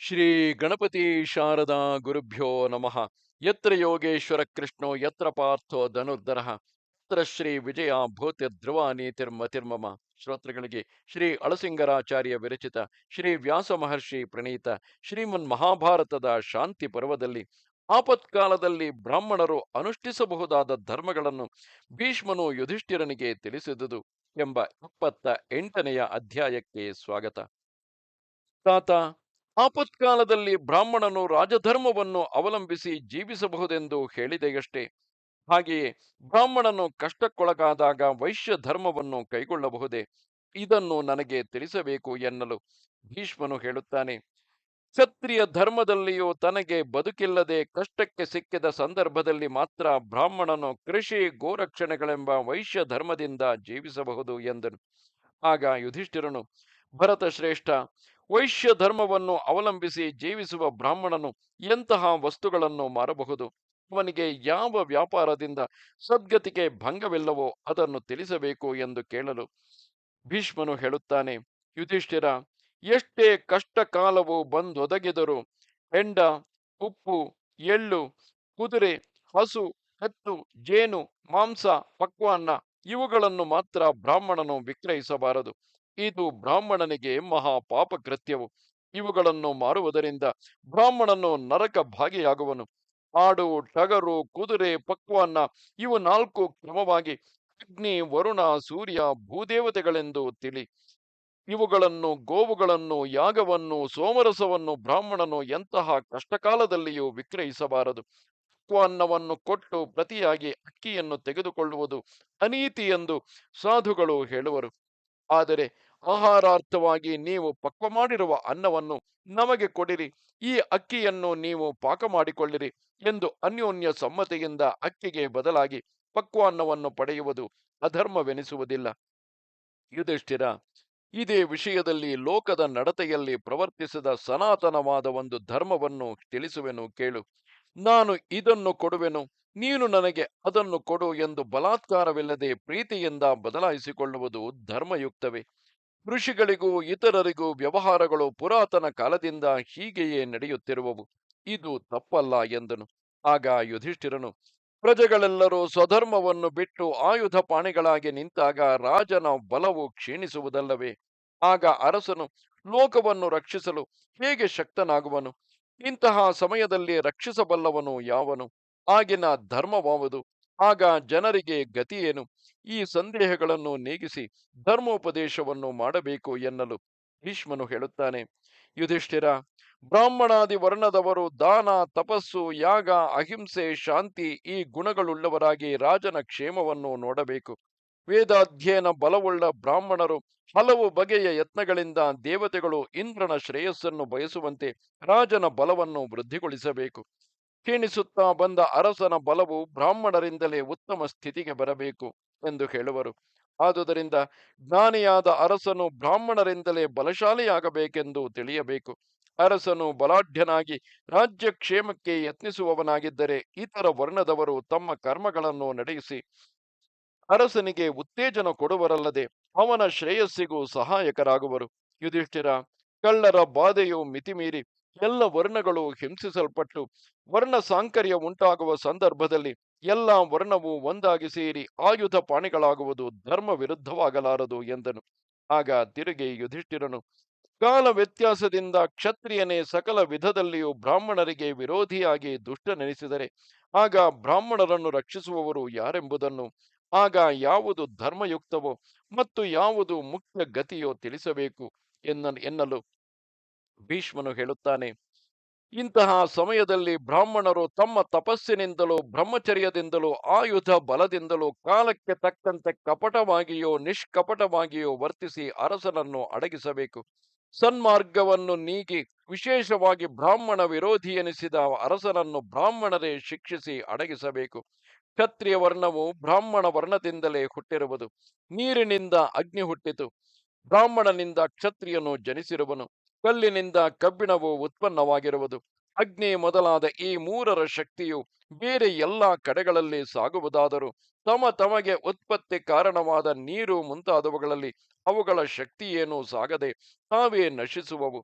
ಶ್ರೀ ಗಣಪತಿ ಶಾರದಾ ಗುರುಭ್ಯೋ ನಮಃ. ಯತ್ರ ಯೋಗೇಶ್ವರ ಕೃಷ್ಣೋ, ಯತ್ರ ಪಾರ್ಥೋ ಧನುರ್ಧರ. ಯತ್ರ ಶ್ರೀ ವಿಜಯ ಭೂತಿ ಧ್ರುವ ನೀತಿರ್ಮತಿರ್ಮಮ ಶ್ರೋತೃಗಳಿಗೆ ಶ್ರೀ ಅಳಸಿಂಗರಾಚಾರ್ಯ ವಿರಚಿತ ಶ್ರೀ ವ್ಯಾಸ ಮಹರ್ಷಿ ಪ್ರಣೀತ ಶ್ರೀಮನ್ ಮಹಾಭಾರತದ ಶಾಂತಿ ಪರ್ವದಲ್ಲಿ ಆಪತ್ಕಾಲದಲ್ಲಿ ಬ್ರಾಹ್ಮಣರು ಅನುಷ್ಠಿಸಬಹುದಾದ ಧರ್ಮಗಳನ್ನು ಭೀಷ್ಮನು ಯುಧಿಷ್ಠಿರನಿಗೆ ತಿಳಿಸಿದುದು ಎಂಬ ಇಪ್ಪತ್ತ ಎಂಟನೆಯ ಅಧ್ಯಾಯಕ್ಕೆ ಸ್ವಾಗತ. ತಾತ ಆಪತ್ಕಾಲದಲ್ಲಿ ಬ್ರಾಹ್ಮಣನು ರಾಜಧರ್ಮವನ್ನು ಅವಲಂಬಿಸಿ ಜೀವಿಸಬಹುದೆಂದು ಹೇಳಿದೆಯಷ್ಟೇ. ಹಾಗೆಯೇ ಬ್ರಾಹ್ಮಣನು ಕಷ್ಟಕ್ಕೊಳಗಾದಾಗ ವೈಶ್ಯ ಧರ್ಮವನ್ನು ಕೈಗೊಳ್ಳಬಹುದೇ? ಇದನ್ನು ನನಗೆ ತಿಳಿಸಬೇಕು ಎನ್ನಲು ಭೀಷ್ಮನು ಹೇಳುತ್ತಾನೆ. ಕ್ಷತ್ರಿಯ ಧರ್ಮದಲ್ಲಿಯೂ ತನಗೆ ಬದುಕಿಲ್ಲದೆ ಕಷ್ಟಕ್ಕೆ ಸಿಕ್ಕಿದ ಸಂದರ್ಭದಲ್ಲಿ ಮಾತ್ರ ಬ್ರಾಹ್ಮಣನು ಕೃಷಿ ಗೋರಕ್ಷಣೆಗಳೆಂಬ ವೈಶ್ಯ ಧರ್ಮದಿಂದ ಜೀವಿಸಬಹುದು ಎಂದನು. ಆಗ ಯುಧಿಷ್ಠಿರನು ಭರತ ಶ್ರೇಷ್ಠ ವೈಶ್ಯ ಧರ್ಮವನ್ನು ಅವಲಂಬಿಸಿ ಜೀವಿಸುವ ಬ್ರಾಹ್ಮಣನು ಎಂತಹ ವಸ್ತುಗಳನ್ನು ಮಾರಬಹುದು? ಅವನಿಗೆ ಯಾವ ವ್ಯಾಪಾರದಿಂದ ಸದ್ಗತಿಗೆ ಭಂಗವಿಲ್ಲವೋ ಅದನ್ನು ತಿಳಿಸಬೇಕು ಎಂದು ಕೇಳಲು ಭೀಷ್ಮನು ಹೇಳುತ್ತಾನೆ, ಯುಧಿಷ್ಠಿರ, ಎಷ್ಟೇ ಕಷ್ಟ ಕಾಲವು ಬಂದೊದಗಿದರೂ ಹೆಂಡ, ಉಪ್ಪು, ಎಳ್ಳು, ಕುದುರೆ, ಹಸು, ಹತ್ತು, ಜೇನು, ಮಾಂಸ, ಪಕ್ವಾನ್ನ ಇವುಗಳನ್ನು ಮಾತ್ರ ಬ್ರಾಹ್ಮಣನು ವಿಕ್ರಯಿಸಬಾರದು. ಇದು ಬ್ರಾಹ್ಮಣನಿಗೆ ಮಹಾ ಪಾಪ ಕೃತ್ಯವು ಇವುಗಳನ್ನು ಮಾರುವುದರಿಂದ ಬ್ರಾಹ್ಮಣನು ನರಕ ಭಾಗಿಯಾಗುವನು. ಆಡು, ಟಗರು, ಕುದುರೆ, ಪಕ್ವಾನ್ನ ಇವು ನಾಲ್ಕು ಕ್ರಮವಾಗಿ ಅಗ್ನಿ, ವರುಣ, ಸೂರ್ಯ, ಭೂದೇವತೆಗಳೆಂದು ತಿಳಿ. ಇವುಗಳನ್ನು ಗೋವುಗಳನ್ನು, ಯಾಗವನ್ನು, ಸೋಮರಸವನ್ನು ಬ್ರಾಹ್ಮಣನು ಎಂತಹ ಕಷ್ಟಕಾಲದಲ್ಲಿಯೂ ವಿಕ್ರಯಿಸಬಾರದು. ಪಕ್ವಾನ್ನವನ್ನು ಕೊಟ್ಟು ಪ್ರತಿಯಾಗಿ ಅಕ್ಕಿಯನ್ನು ತೆಗೆದುಕೊಳ್ಳುವುದು ಅನೀತಿ ಎಂದು ಸಾಧುಗಳು ಹೇಳುವರು. ಆದರೆ ಆಹಾರಾರ್ಥವಾಗಿ ನೀವು ಪಕ್ವ ಮಾಡಿರುವ ಅನ್ನವನ್ನು ನಮಗೆ ಕೊಡಿರಿ. ಈ ಅಕ್ಕಿಯನ್ನು ನೀವು ಪಾಕ ಮಾಡಿಕೊಳ್ಳಿರಿ ಎಂದು ಅನ್ಯೋನ್ಯ ಸಮ್ಮತಿಯಿಂದ ಅಕ್ಕಿಗೆ ಬದಲಾಗಿ ಪಕ್ವ ಅನ್ನವನ್ನು ಪಡೆಯುವುದು ಅಧರ್ಮವೆನಿಸುವುದಿಲ್ಲ. ಯುಧಿಷ್ಠಿರ, ಇದೇ ವಿಷಯದಲ್ಲಿ ಲೋಕದ ನಡತೆಯಲ್ಲಿ ಪ್ರವರ್ತಿಸಿದ ಸನಾತನವಾದ ಒಂದು ಧರ್ಮವನ್ನು ತಿಳಿಸುವೆನು ಕೇಳು. ನಾನು ಇದನ್ನು ಕೊಡುವೆನು. ನೀನು ನನಗೆ ಅದನ್ನು ಕೊಡು ಎಂದು ಬಲಾತ್ಕಾರವಿಲ್ಲದೆ ಪ್ರೀತಿಯಿಂದ ಬದಲಾಯಿಸಿಕೊಳ್ಳುವುದು ಧರ್ಮಯುಕ್ತವೇ. ಋಷಿಗಳಿಗೂ ಇತರರಿಗೂ ವ್ಯವಹಾರಗಳು ಪುರಾತನ ಕಾಲದಿಂದ ಹೀಗೆಯೇ ನಡೆಯುತ್ತಿರುವವು. ಇದು ತಪ್ಪಲ್ಲ ಎಂದನು. ಆಗ ಯುಧಿಷ್ಠಿರನು, ಪ್ರಜೆಗಳೆಲ್ಲರೂ ಸ್ವಧರ್ಮವನ್ನು ಬಿಟ್ಟು ಆಯುಧ ಪಾಣಿಗಳಾಗಿ ನಿಂತಾಗ ರಾಜನ ಬಲವು ಕ್ಷೀಣಿಸುವುದಲ್ಲವೇ? ಆಗ ಅರಸನು, ಲೋಕವನ್ನು ರಕ್ಷಿಸಲು ಹೇಗೆ ಶಕ್ತನಾಗುವನು? ಇಂತಹ ಸಮಯದಲ್ಲಿ ರಕ್ಷಿಸಬಲ್ಲವನು ಯಾವನು? ಆಗಿನ ಧರ್ಮವಾವುದು. ಆಗ ಜನರಿಗೆ ಗತಿಯೇನು? ಈ ಸಂದೇಹಗಳನ್ನು ನೀಗಿಸಿ ಧರ್ಮೋಪದೇಶವನ್ನು ಮಾಡಬೇಕು ಎನ್ನಲು ಭೀಷ್ಮನು ಹೇಳುತ್ತಾನೆ. ಯುಧಿಷ್ಠಿರ, ಬ್ರಾಹ್ಮಣಾದಿ ವರ್ಣದವರು ದಾನ, ತಪಸ್ಸು, ಯಾಗ, ಅಹಿಂಸೆ, ಶಾಂತಿ ಈ ಗುಣಗಳುಳ್ಳವರಾಗಿ ರಾಜನ ಕ್ಷೇಮವನ್ನು ನೋಡಬೇಕು. ವೇದಾಧ್ಯಯನ ಬಲವುಳ್ಳ ಬ್ರಾಹ್ಮಣರು ಹಲವು ಬಗೆಯ ಯತ್ನಗಳಿಂದ ದೇವತೆಗಳು ಇಂದ್ರನ ಶ್ರೇಯಸ್ಸನ್ನು ಬಯಸುವಂತೆ ರಾಜನ ಬಲವನ್ನು ವೃದ್ಧಿಗೊಳಿಸಬೇಕು. ಕ್ಷೀಣಿಸುತ್ತಾ ಬಂದ ಅರಸನ ಬಲವು ಬ್ರಾಹ್ಮಣರಿಂದಲೇ ಉತ್ತಮ ಸ್ಥಿತಿಗೆ ಬರಬೇಕು ಎಂದು ಹೇಳುವರು. ಆದುದರಿಂದ ಜ್ಞಾನಿಯಾದ ಅರಸನು ಬ್ರಾಹ್ಮಣರಿಂದಲೇ ಬಲಶಾಲಿಯಾಗಬೇಕೆಂದು ತಿಳಿಯಬೇಕು. ಅರಸನು ಬಲಾಢ್ಯನಾಗಿ ರಾಜ್ಯ ಕ್ಷೇಮಕ್ಕೆ ಯತ್ನಿಸುವವನಾಗಿದ್ದರೆ ಇತರ ವರ್ಣದವರು ತಮ್ಮ ಕರ್ಮಗಳನ್ನು ನಡೆಸಿ ಅರಸನಿಗೆ ಉತ್ತೇಜನ ಕೊಡುವರಲ್ಲದೆ ಅವನ ಶ್ರೇಯಸ್ಸಿಗೂ ಸಹಾಯಕರಾಗುವರು. ಯುಧಿಷ್ಠಿರ, ಕಳ್ಳರ ಬಾಧೆಯು ಮಿತಿಮೀರಿ ಎಲ್ಲ ವರ್ಣಗಳು ಹಿಂಸಿಸಲ್ಪಟ್ಟು ವರ್ಣ ಸಾಂಕರ್ಯ ಉಂಟಾಗುವ ಸಂದರ್ಭದಲ್ಲಿ ಎಲ್ಲ ವರ್ಣವು ಒಂದಾಗಿ ಸೇರಿ ಆಯುಧ ಪಾಣಿಗಳಾಗುವುದು ಧರ್ಮ ವಿರುದ್ಧವಾಗಲಾರದು ಎಂದನು. ಆಗ ತಿರುಗಿ ಯುಧಿಷ್ಠಿರನು, ಕಾಲ ವ್ಯತ್ಯಾಸದಿಂದ ಕ್ಷತ್ರಿಯನೇ ಸಕಲ ವಿಧದಲ್ಲಿಯೂ ಬ್ರಾಹ್ಮಣರಿಗೆ ವಿರೋಧಿಯಾಗಿ ದುಷ್ಟನೆನಿಸಿದರೆ ಆಗ ಬ್ರಾಹ್ಮಣರನ್ನು ರಕ್ಷಿಸುವವರು ಯಾರೆಂಬುದನ್ನು, ಆಗ ಯಾವುದು ಧರ್ಮಯುಕ್ತವೋ ಮತ್ತು ಯಾವುದು ಮುಖ್ಯ ಗತಿಯೋ ತಿಳಿಸಬೇಕು ಎನ್ನ, ಎನ್ನಲು ಭೀಷ್ಮನು ಹೇಳುತ್ತಾನೆ, ಇಂತಹ ಸಮಯದಲ್ಲಿ ಬ್ರಾಹ್ಮಣರು ತಮ್ಮ ತಪಸ್ಸಿನಿಂದಲೂ ಬ್ರಹ್ಮಚರ್ಯದಿಂದಲೂ ಆಯುಧ ಬಲದಿಂದಲೂ ಕಾಲಕ್ಕೆ ತಕ್ಕಂತೆ ಕಪಟವಾಗಿಯೋ ನಿಷ್ಕಪಟವಾಗಿಯೋ ವರ್ತಿಸಿ ಅರಸನನ್ನು ಅಡಗಿಸಬೇಕು. ಸನ್ಮಾರ್ಗವನ್ನು ನೀಗಿ ವಿಶೇಷವಾಗಿ ಬ್ರಾಹ್ಮಣ ವಿರೋಧಿ ಎನಿಸಿದ ಅರಸನನ್ನು ಬ್ರಾಹ್ಮಣರೇ ಶಿಕ್ಷಿಸಿ ಅಡಗಿಸಬೇಕು. ಕ್ಷತ್ರಿಯ ವರ್ಣವು ಬ್ರಾಹ್ಮಣ ವರ್ಣದಿಂದಲೇ ಹುಟ್ಟಿರುವುದು. ನೀರಿನಿಂದ ಅಗ್ನಿ ಹುಟ್ಟಿತು. ಬ್ರಾಹ್ಮಣನಿಂದ ಕ್ಷತ್ರಿಯನು ಜನಿಸಿರುವನು. ಕಲ್ಲಿನಿಂದ ಕಬ್ಬಿಣವು ಉತ್ಪನ್ನವಾಗಿರುವುದು. ಅಗ್ನಿ ಮೊದಲಾದ ಈ ಮೂರರ ಶಕ್ತಿಯು ಬೇರೆ ಎಲ್ಲ ಕಡೆಗಳಲ್ಲಿ ಸಾಗುವುದಾದರೂ ತಮ ತಮಗೆ ಉತ್ಪತ್ತಿ ಕಾರಣವಾದ ನೀರು ಮುಂತಾದವುಗಳಲ್ಲಿ ಅವುಗಳ ಶಕ್ತಿಯೇನು ಸಾಗದೆ ತಾವೇ ನಶಿಸುವವು.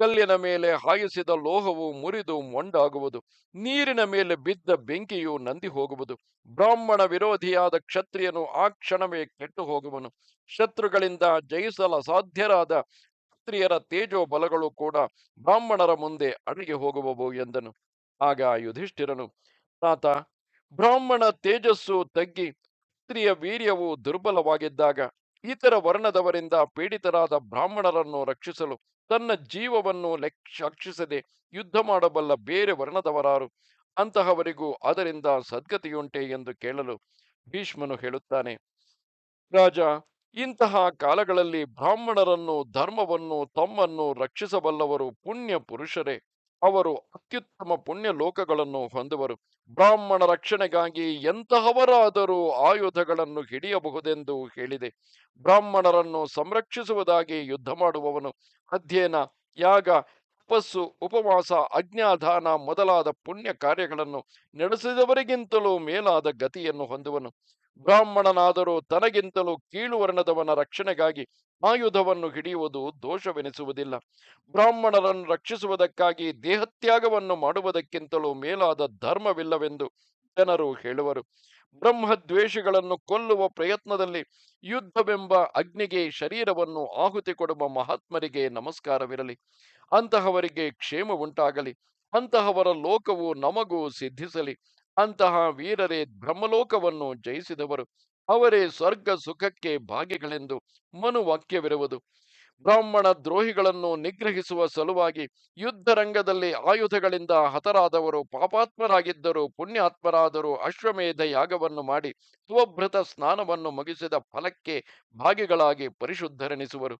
ಕಲ್ಲಿನ ಮೇಲೆ ಹಾಯಿಸಿದ ಲೋಹವು ಮುರಿದು ಮೊಂಡಾಗುವುದು. ನೀರಿನ ಮೇಲೆ ಬಿದ್ದ ಬೆಂಕಿಯು ನಂದಿ ಹೋಗುವುದು ಬ್ರಾಹ್ಮಣ ವಿರೋಧಿಯಾದ ಕ್ಷತ್ರಿಯನು ಆ ಕ್ಷಣವೇ ಕೆಟ್ಟು ಹೋಗುವನು ಶತ್ರುಗಳಿಂದ ಜಯಿಸಲ ಸಾಧ್ಯರಾದ ಕ್ಷತ್ರಿಯರ ತೇಜೋ ಬಲಗಳು ಕೂಡ ಬ್ರಾಹ್ಮಣರ ಮುಂದೆ ಅಡಗಿ ಹೋಗುವವು ಎಂದನು. ಆಗ ಯುಧಿಷ್ಠಿರನು, ತಾತ, ಬ್ರಾಹ್ಮಣ ತೇಜಸ್ಸು ತಗ್ಗಿ, ಕ್ಷತ್ರಿಯ ವೀರ್ಯವು ದುರ್ಬಲವಾಗಿದ್ದಾಗ ಇತರ ವರ್ಣದವರಿಂದ ಪೀಡಿತರಾದ ಬ್ರಾಹ್ಮಣರನ್ನು ರಕ್ಷಿಸಲು ತನ್ನ ಜೀವವನ್ನು ರಕ್ಷಿಸದೆ ಯುದ್ಧ ಮಾಡಬಲ್ಲ ಬೇರೆ ವರ್ಣದವರಾರು, ಅಂತಹವರಿಗೂ ಅದರಿಂದ ಸದ್ಗತಿಯುಂಟೆ ಎಂದು ಕೇಳಲು ಭೀಷ್ಮನು ಹೇಳುತ್ತಾನೆ, ರಾಜ ಇಂತಹ ಕಾಲಗಳಲ್ಲಿ ಬ್ರಾಹ್ಮಣರನ್ನು, ಧರ್ಮವನ್ನು, ತಮ್ಮನ್ನು ರಕ್ಷಿಸಬಲ್ಲವರು ಪುಣ್ಯ ಪುರುಷರೇ. ಅವರು ಅತ್ಯುತ್ತಮ ಪುಣ್ಯ ಲೋಕಗಳನ್ನು ಹೊಂದುವರು. ಬ್ರಾಹ್ಮಣ ರಕ್ಷಣೆಗಾಗಿ ಎಂತಹವರಾದರೂ ಆಯುಧಗಳನ್ನು ಹಿಡಿಯಬಹುದೆಂದು ಹೇಳಿದೆ. ಬ್ರಾಹ್ಮಣರನ್ನು ಸಂರಕ್ಷಿಸುವುದಾಗಿ ಯುದ್ಧ ಮಾಡುವವನು. ಅಧ್ಯಯನ, ಯಾಗ, ತಪಸ್ಸು, ಉಪವಾಸ ಅಜ್ಞಾಧಾನ ಮೊದಲಾದ ಪುಣ್ಯ ಕಾರ್ಯಗಳನ್ನು ನಡೆಸಿದವರಿಗಿಂತಲೂ ಮೇಲಾದ ಗತಿಯನ್ನು ಹೊಂದುವನು. ಬ್ರಾಹ್ಮಣನಾದರೂ ತನಗಿಂತಲೂ ಕೀಳು ವರ್ಣದವನ ರಕ್ಷಣೆಗಾಗಿ ಆಯುಧವನ್ನು ಹಿಡಿಯುವುದು ದೋಷವೆನಿಸುವುದಿಲ್ಲ. ಬ್ರಾಹ್ಮಣರನ್ನು ರಕ್ಷಿಸುವುದಕ್ಕಾಗಿ ದೇಹತ್ಯಾಗವನ್ನು ಮಾಡುವುದಕ್ಕಿಂತಲೂ ಮೇಲಾದ ಧರ್ಮವಿಲ್ಲವೆಂದು ಜನರು ಹೇಳುವರು. ಬ್ರಹ್ಮದ್ವೇಷಿಗಳನ್ನು ಕೊಲ್ಲುವ ಪ್ರಯತ್ನದಲ್ಲಿ ಯುದ್ಧವೆಂಬ ಅಗ್ನಿಗೆ ಶರೀರವನ್ನು ಆಹುತಿ ಕೊಡುವ ಮಹಾತ್ಮರಿಗೆ ನಮಸ್ಕಾರವಿರಲಿ. ಅಂತಹವರಿಗೆ ಕ್ಷೇಮ ಉಂಟಾಗಲಿ ಅಂತಹವರ ಲೋಕವು ನಮಗೂ ಸಿದ್ಧಿಸಲಿ. ಅಂತಹ ವೀರರೇ ಬ್ರಹ್ಮಲೋಕವನ್ನು ಜಯಿಸಿದವರು, ಅವರೇ ಸ್ವರ್ಗ ಸುಖಕ್ಕೆ ಭಾಗಿಗಳೆಂದು ಮನುವಾಕ್ಯವಿರುವುದು. ಬ್ರಾಹ್ಮಣ ದ್ರೋಹಿಗಳನ್ನು ನಿಗ್ರಹಿಸುವ ಸಲುವಾಗಿ ಯುದ್ಧ ರಂಗದಲ್ಲಿ ಆಯುಧಗಳಿಂದ ಹತರಾದವರು, ಪಾಪಾತ್ಮರಾಗಿದ್ದರು, ಪುಣ್ಯಾತ್ಮರಾದರು ಅಶ್ವಮೇಧ ಯಾಗವನ್ನು ಮಾಡಿ ಸ್ವಭೃತ ಸ್ನಾನವನ್ನು ಮುಗಿಸಿದ ಫಲಕ್ಕೆ ಭಾಗಿಗಳಾಗಿ ಪರಿಶುದ್ಧರೆನಿಸುವರು.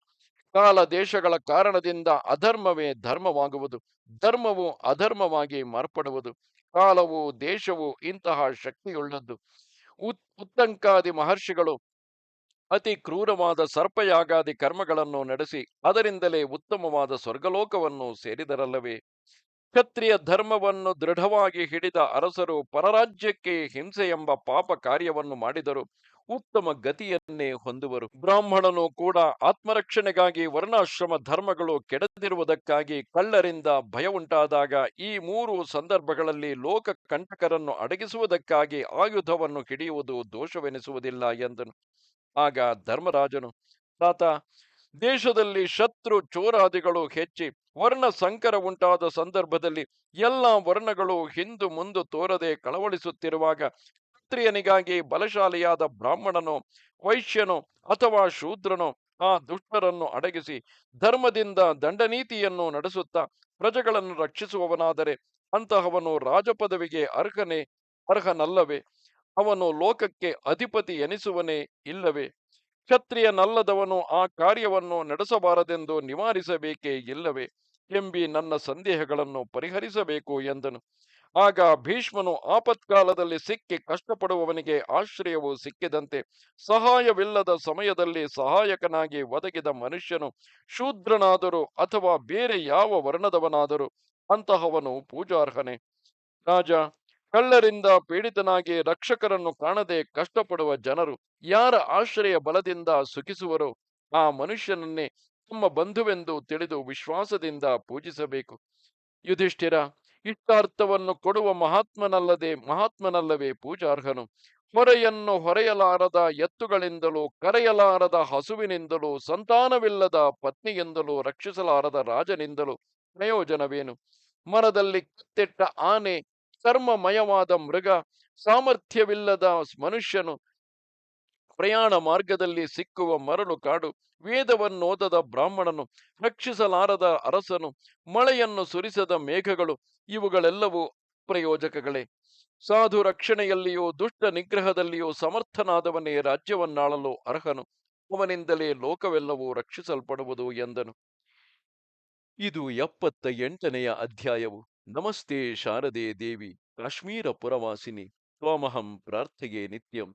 ಕಾಲ ದೇಶಗಳ ಕಾರಣದಿಂದ ಅಧರ್ಮವೇ ಧರ್ಮವಾಗುವುದು. ಧರ್ಮವು ಅಧರ್ಮವಾಗಿ ಮಾರ್ಪಡುವುದು. ಕಾಲವು, ದೇಶವು ಇಂತಹ ಶಕ್ತಿಯುಳ್ಳದ್ದು. ಉತ್, ಉತ್ತಂಕಾದಿ ಮಹರ್ಷಿಗಳು ಅತಿ ಕ್ರೂರವಾದ ಸರ್ಪಯಾಗಾದಿ ಕರ್ಮಗಳನ್ನು ನಡೆಸಿ ಅದರಿಂದಲೇ ಉತ್ತಮವಾದ ಸ್ವರ್ಗಲೋಕವನ್ನು ಸೇರಿದರಲ್ಲವೇ? ಕ್ಷತ್ರಿಯ ಧರ್ಮವನ್ನು ದೃಢವಾಗಿ ಹಿಡಿದ ಅರಸರು ಪರರಾಜ್ಯಕ್ಕೆ ಹಿಂಸೆ ಎಂಬ ಪಾಪ ಕಾರ್ಯವನ್ನು ಮಾಡಿದರು. ಉತ್ತಮ ಗತಿಯನ್ನೇ ಹೊಂದುವರು. ಬ್ರಾಹ್ಮಣನು ಕೂಡ ಆತ್ಮರಕ್ಷಣೆಗಾಗಿ ವರ್ಣಾಶ್ರಮ ಧರ್ಮಗಳು ಕೆಡದಿರುವುದಕ್ಕಾಗಿ ಕಳ್ಳರಿಂದ ಭಯ ಉಂಟಾದಾಗ ಈ ಮೂರು ಸಂದರ್ಭಗಳಲ್ಲಿ ಲೋಕ ಕಂಟಕರನ್ನು ಅಡಗಿಸುವುದಕ್ಕಾಗಿ ಆಯುಧವನ್ನು ಹಿಡಿಯುವುದು ದೋಷವೆನಿಸುವುದಿಲ್ಲ ಎಂದನು. ಆಗ ಧರ್ಮರಾಜನು, ತಾತ, ದೇಶದಲ್ಲಿ ಶತ್ರು ಚೋರಾದಿಗಳು ಹೆಚ್ಚಿ ವರ್ಣ ಸಂಕರ ಉಂಟಾದ ಸಂದರ್ಭದಲ್ಲಿ ಎಲ್ಲ ವರ್ಣಗಳು ಹಿಂದು ಮುಂದು ತೋರದೆ ಕಳವಳಿಸುತ್ತಿರುವಾಗ ಕ್ಷತ್ರಿಯನಿಗಾಗಿ ಬಲಶಾಲಿಯಾದ ಬ್ರಾಹ್ಮಣನು, ವೈಶ್ಯನು ಅಥವಾ ಶೂದ್ರನು ಆ ದುಷ್ಟರನ್ನು ಅಡಗಿಸಿ ಧರ್ಮದಿಂದ ದಂಡನೀತಿಯನ್ನು ನಡೆಸುತ್ತಾ ಪ್ರಜೆಗಳನ್ನು ರಕ್ಷಿಸುವವನಾದರೆ ಅಂತಹವನು ರಾಜಪದವಿಗೆ ಅರ್ಹನೇ, ಅರ್ಹನಲ್ಲವೇ? ಅವನು ಲೋಕಕ್ಕೆ ಅಧಿಪತಿ ಎನಿಸುವನೇ ಇಲ್ಲವೇ? ಕ್ಷತ್ರಿಯನಲ್ಲದವನು ಆ ಕಾರ್ಯವನ್ನು ನಡೆಸಬಾರದೆಂದು ನಿವಾರಿಸಬೇಕೇ ಇಲ್ಲವೇ? ಎಂಬಿ ನನ್ನ ಸಂದೇಹಗಳನ್ನು ಪರಿಹರಿಸಬೇಕು ಎಂದನು. ಆಗ ಭೀಷ್ಮನು ಆಪತ್ಕಾಲದಲ್ಲಿ ಸಿಕ್ಕಿ ಕಷ್ಟಪಡುವವನಿಗೆ ಆಶ್ರಯವು ಸಿಕ್ಕಿದಂತೆ ಸಹಾಯವಿಲ್ಲದ ಸಮಯದಲ್ಲಿ ಸಹಾಯಕನಾಗಿ ಒದಗಿದ ಮನುಷ್ಯನು ಶೂದ್ರನಾದರೂ ಅಥವಾ ಬೇರೆ ಯಾವ ವರ್ಣದವನಾದರೂ ಅಂತಹವನು ಪೂಜಾರ್ಹನೆ. ರಾಜ, ಕಳ್ಳರಿಂದ ಪೀಡಿತನಾಗಿ ರಕ್ಷಕರನ್ನು ಕಾಣದೆ ಕಷ್ಟಪಡುವ ಜನರು ಯಾರ ಆಶ್ರಯ ಬಲದಿಂದ ಸುಖಿಸುವರೋ? ಆ ಮನುಷ್ಯನನ್ನೇ ತಮ್ಮ ಬಂಧುವೆಂದು ತಿಳಿದು ವಿಶ್ವಾಸದಿಂದ ಪೂಜಿಸಬೇಕು. ಯುಧಿಷ್ಠಿರ, ಇಷ್ಟಾರ್ಥವನ್ನು ಕೊಡುವ ಮಹಾತ್ಮನಲ್ಲದೆ ಮಹಾತ್ಮನಲ್ಲವೇ ಪೂಜಾರ್ಹನು. ಹೊರೆಯನ್ನು ಹೊರೆಯಲಾರದ ಎತ್ತುಗಳಿಂದಲೂ ಕರೆಯಲಾರದ ಹಸುವಿನಿಂದಲೂ ಸಂತಾನವಿಲ್ಲದ ಪತ್ನಿಯಿಂದಲೂ ರಕ್ಷಿಸಲಾರದ ರಾಜನಿಂದಲೂ ಪ್ರಯೋಜನವೇನು? ಮರದಲ್ಲಿ ಕತ್ತೆಟ್ಟ ಆನೆ, ಕರ್ಮಮಯವಾದ ಮೃಗ, ಸಾಮರ್ಥ್ಯವಿಲ್ಲದ ಮನುಷ್ಯನು ಪ್ರಯಾಣ ಮಾರ್ಗದಲ್ಲಿ ಸಿಕ್ಕುವ ಮರಳು ಕಾಡು, ವೇದವನ್ನೋದದ ಬ್ರಾಹ್ಮಣನು, ರಕ್ಷಿಸಲಾರದ ಅರಸನು, ಮಳೆಯನ್ನು ಸುರಿಸದ ಮೇಘಗಳು, ಇವುಗಳೆಲ್ಲವೂ ಪ್ರಯೋಜಕಗಳೇ. ಸಾಧು ರಕ್ಷಣೆಯಲ್ಲಿಯೂ, ದುಷ್ಟ ನಿಗ್ರಹದಲ್ಲಿಯೂ ಸಮರ್ಥನಾದವನೇ ರಾಜ್ಯವನ್ನಾಳಲು ಅರ್ಹನು. ಅವನಿಂದಲೇ ಲೋಕವೆಲ್ಲವೂ ರಕ್ಷಿಸಲ್ಪಡುವುದು ಎಂದನು. ಇದು ಎಪ್ಪತ್ತ ಎಂಟನೆಯ ಅಧ್ಯಾಯವು. ನಮಸ್ತೆ ಶಾರದೆ ದೇವಿ, ಕಾಶ್ಮೀರ ಪುರವಾಸಿನಿ. ತ್ವಮಹಂ ಪ್ರಾರ್ಥೆಗೆ ನಿತ್ಯಂ.